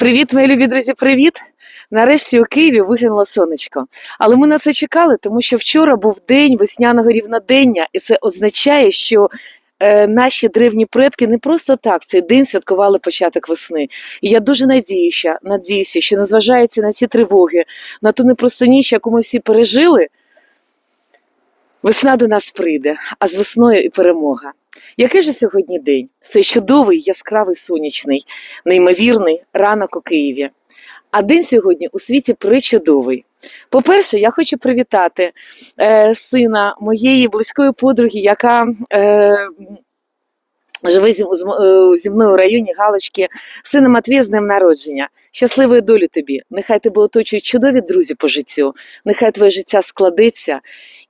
Привіт, мої любі друзі, привіт! Нарешті у Києві виглянуло сонечко. Але ми на це чекали, тому що вчора був день весняного рівнодення, і це означає, що е, наші древні предки не просто так цей день святкували початок весни. І я дуже надіюся, надіюся, що незважаючи на ці тривоги, на ту непросту ніч, яку ми всі пережили, весна до нас прийде, а з весною і перемога. Який же сьогодні день? Цей чудовий, яскравий сонячний, неймовірний ранок у Києві. А день сьогодні у світі причудовий. По-перше, я хочу привітати е, сина моєї близької подруги, яка е, живе зі, е, зі мною у районі Галочки, сина Матвія з днем народження. Щасливої долі тобі! Нехай тебе оточують чудові друзі по життю, нехай твоє життя складеться,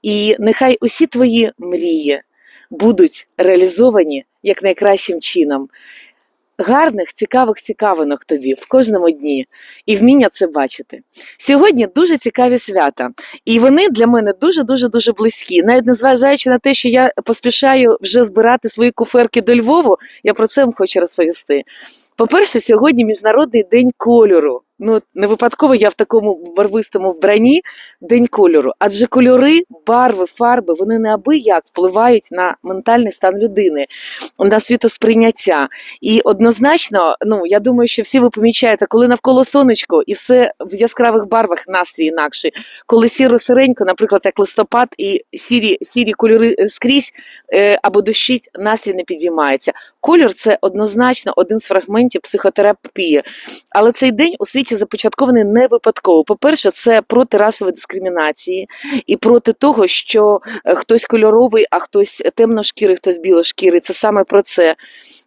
і нехай усі твої мрії будуть реалізовані як найкращим чином. Гарних, цікавих цікавинок тобі в кожному дні і вміння це бачити. Сьогодні дуже цікаві свята, і вони для мене дуже дуже дуже близькі. Навіть незважаючи на те, що я поспішаю вже збирати свої куферки до Львову, я про це вам хочу розповісти. По-перше, сьогодні міжнародний день кольору. Ну не випадково я в такому барвистому вбранні день кольору. Адже кольори, барви, фарби вони неабияк впливають на ментальний стан людини, на світосприйняття. І однозначно, ну я думаю, що всі ви помічаєте, коли навколо сонечко і все в яскравих барвах настрій інакший. Коли сіро-сиренько, наприклад, як листопад, і сірі, сірі кольори е, скрізь е, або дощить, настрій не підіймається. Колір це однозначно один з фрагментів психотерапії. Але цей день у світі започаткований не випадково. По-перше, це проти расової дискримінації і проти того, що е, хтось кольоровий, а хтось темношкірий, хтось білошкірий. Це саме про це.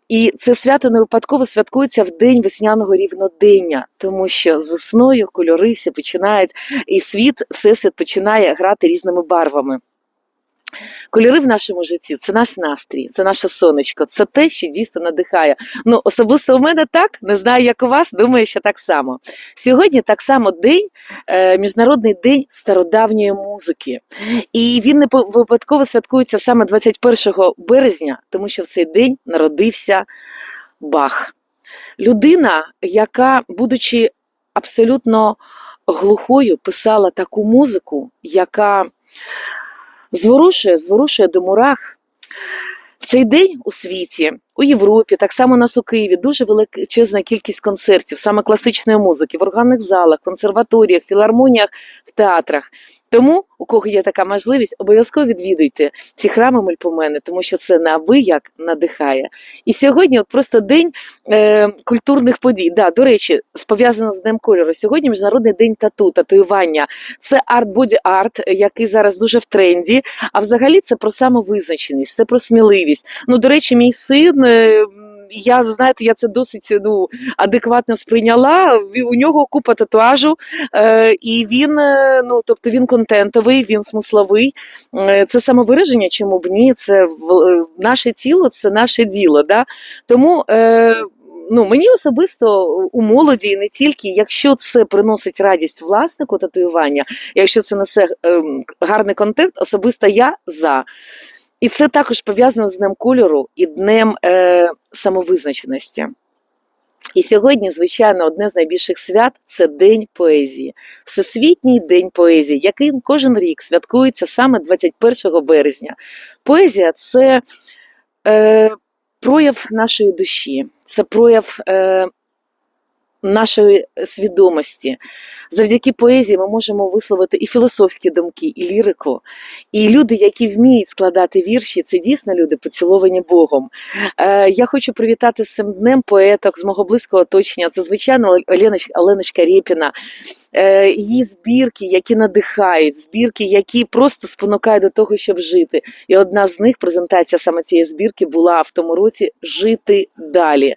І це свято не випадково святкується в день весняного рівнодення, тому що з весною кольори всі починають, і світ, всесвіт починає грати різними барвами. Кольори в нашому житті це наш настрій, це наше сонечко, це те, що дійсно надихає. Ну, особисто у мене так, не знаю, як у вас, думаю, що так само. Сьогодні так само день, е, Міжнародний день стародавньої музики. І він не випадково святкується саме 21 березня, тому що в цей день народився Бах. Людина, яка, будучи абсолютно глухою, писала таку музику, яка зворушує, зворушує до мурах. В цей день у світі, у Європі, так само у нас у Києві, дуже величезна кількість концертів, саме класичної музики, в органних залах, консерваторіях, філармоніях, в театрах. Тому, у кого є така можливість, обов'язково відвідуйте ці храми мульпомени, тому що це неабияк надихає. І сьогодні от просто день е, культурних подій. Да, до речі, пов'язано з Днем кольору. Сьогодні Міжнародний день тату, татуювання. Це арт-боді-арт, який зараз дуже в тренді. А взагалі це про самовизначеність, це про сміливість. Ну, до речі, мій син. е, Я знаєте, я це досить ну адекватно сприйняла. У нього купа татуажу, е, і він е, ну тобто він контентовий, він смисловий. Е, Це самовираження, чому б ні? Це е, наше тіло, це наше діло. Да? Тому е, ну, мені особисто у молоді, не тільки, якщо це приносить радість власнику татуювання, якщо це несе ем, гарний контент, особисто я за. І це також пов'язано з днем кольору і днем е, самовизначеності. І сьогодні, звичайно, одне з найбільших свят це День поезії, Всесвітній день поезії, який кожен рік святкується саме 21 березня. Поезія це е, прояв нашої душі, це прояв е, нашої свідомості. Завдяки поезії ми можемо висловити і філософські думки, і лірику. І люди, які вміють складати вірші, це дійсно люди, поціловані Богом. Е, я хочу привітати з цим днем поеток з мого близького оточення. Це, звичайно, Оленочка, Рєпіна. Е, її збірки, які надихають, збірки, які просто спонукають до того, щоб жити. І одна з них, презентація саме цієї збірки, була в тому році Жити далі.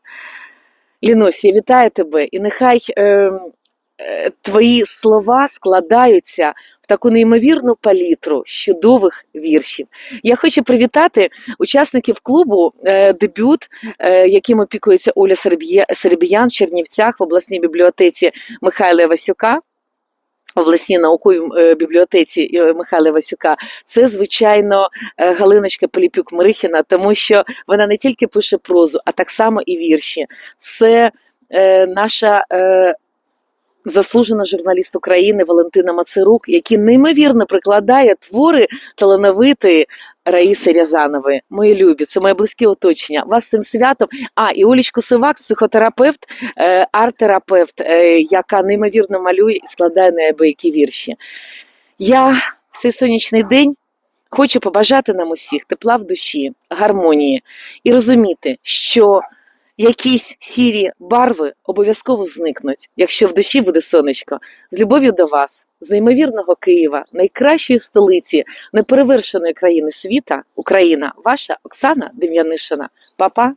Лінусь, я вітаю тебе, і нехай е, е, твої слова складаються в таку неймовірну палітру чудових віршів. Я хочу привітати учасників клубу е, дебют, е, яким опікується Оля Серб'я- Сербіян в Чернівцях в обласній бібліотеці Михайла Васюка. Обласній науковій е, бібліотеці е, Михайла Васюка, це звичайно е, Галиночка Поліпюк Мирихіна, тому що вона не тільки пише прозу, а так само і вірші. Це наша заслужена журналіст України Валентина Мацерук, який неймовірно прикладає твори талановитої Раїси Рязанової. Мої любі, це моє близьке оточення. Вас цим святом. А, і Олічку Сивак, психотерапевт, е, арт-терапевт, е, яка неймовірно малює і складає неабиякі вірші. Я в цей сонячний день хочу побажати нам усіх тепла в душі, гармонії і розуміти, що якісь сірі барви обов'язково зникнуть, якщо в душі буде сонечко. З любов'ю до вас, з неймовірного Києва, найкращої столиці неперевершеної країни світа, Україна, ваша Оксана Дем'янишина. Па-па!